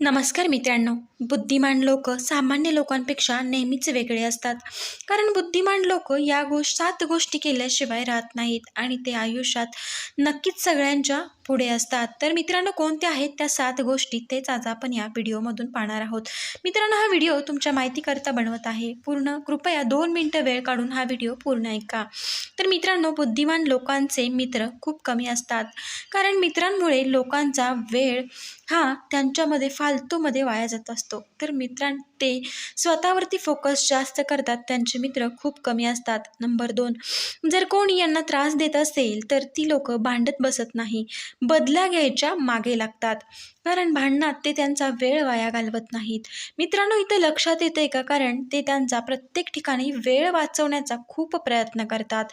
नमस्कार मित्रांनो बुद्धिमान लोक सामान्य लोकांपेक्षा नेहमीच वेगळे असतात. कारण बुद्धिमान लोक या गोष्ट सात गोष्टी केल्याशिवाय राहत नाहीत आणि ते आयुष्यात नक्कीच सगळ्यांच्या पुढे असतात. तर मित्रांनो कोणत्या आहेत त्या सात गोष्टी तेच आज आपण या व्हिडिओमधून पाहणार आहोत. मित्रांनो हा व्हिडिओ तुमच्या माहितीकरता बनवत आहे. पूर्ण कृपया दोन मिनटं वेळ काढून हा व्हिडिओ पूर्ण ऐका. तर मित्रांनो बुद्धिमान लोकांचे मित्र खूप कमी असतात. कारण मित्रांमुळे लोकांचा वेळ हा त्यांच्यामध्ये फार फालतूमध्ये वाया जात असतो. तर मित्रां ते स्वतःवरती फोकस जास्त करतात. त्यांचे मित्र खूप कमी असतात. नंबर दोन जर कोणी यांना त्रास देत असेल तर ती लोक भांडत बसत नाही. बदला घ्यायच्या मागे लागतात. कारण भांडणात ते त्यांचा वेळ वाया घालवत नाहीत. मित्रांनो इथं लक्षात येतं आहे का? कारण ते त्यांचा प्रत्येक ठिकाणी वेळ वाचवण्याचा खूप प्रयत्न करतात.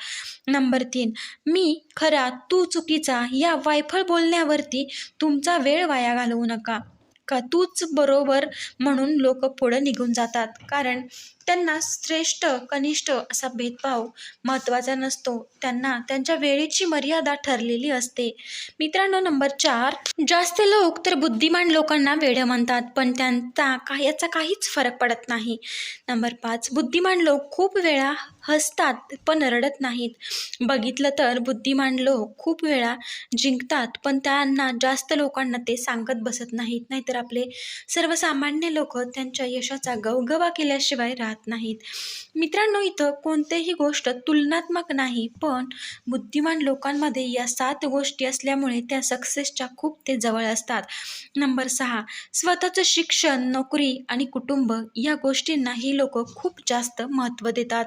नंबर तीन मी खरा तू चुकीचा या वायफळ बोलण्यावरती तुमचा वेळ वाया घालवू नका. का तूच बरोबर म्हणून लोक पुढं निघून जातात. कारण त्यांना श्रेष्ठ कनिष्ठ असा भेदभाव महत्त्वाचा नसतो. त्यांना त्यांच्या वेळेची मर्यादा ठरलेली असते. मित्रांनो नंबर चार जास्त लोक तर बुद्धिमान लोकांना वेळ म्हणतात पण त्यांचा का याचा काहीच फरक पडत नाही. नंबर पाच बुद्धिमान लोक खूप वेळा हसतात पण रडत नाहीत. बघितलं तर बुद्धिमान लोक खूप वेळा जिंकतात पण त्यांना जास्त लोकांना ते सांगत बसत नाहीत. नाहीतर आपले सर्वसामान्य लोक त्यांच्या यशाचा गवगवा केल्याशिवाय राहत नाहीत. मित्रांनो इथं कोणतेही गोष्ट तुलनात्मक नाही पण बुद्धिमान लोकांमध्ये या सात गोष्टी असल्यामुळे त्या सक्सेसच्या खूप ते जवळ असतात. नंबर सहा स्वतःचं शिक्षण नोकरी आणि कुटुंब या गोष्टींना ही लोक खूप जास्त महत्त्व देतात.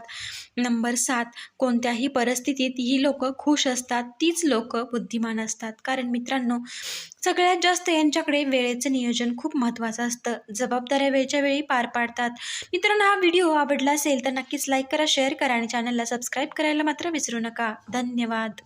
नंबर सात कोणत्याही परिस्थितीत ही लोक खुश असतात तीच लोक बुद्धिमान असतात. कारण मित्रांनो सगळ्यात जास्त यांच्याकडे वेळेचं नियोजन खूप महत्त्वाचं असतं. जबाबदाऱ्या वेळच्या वेळी पार पाडतात. मित्रांनो हा व्हिडिओ आवडला असेल तर नक्कीच लाईक करा शेअर करा आणि चॅनलला सबस्क्राईब करायला मात्र विसरू नका. धन्यवाद.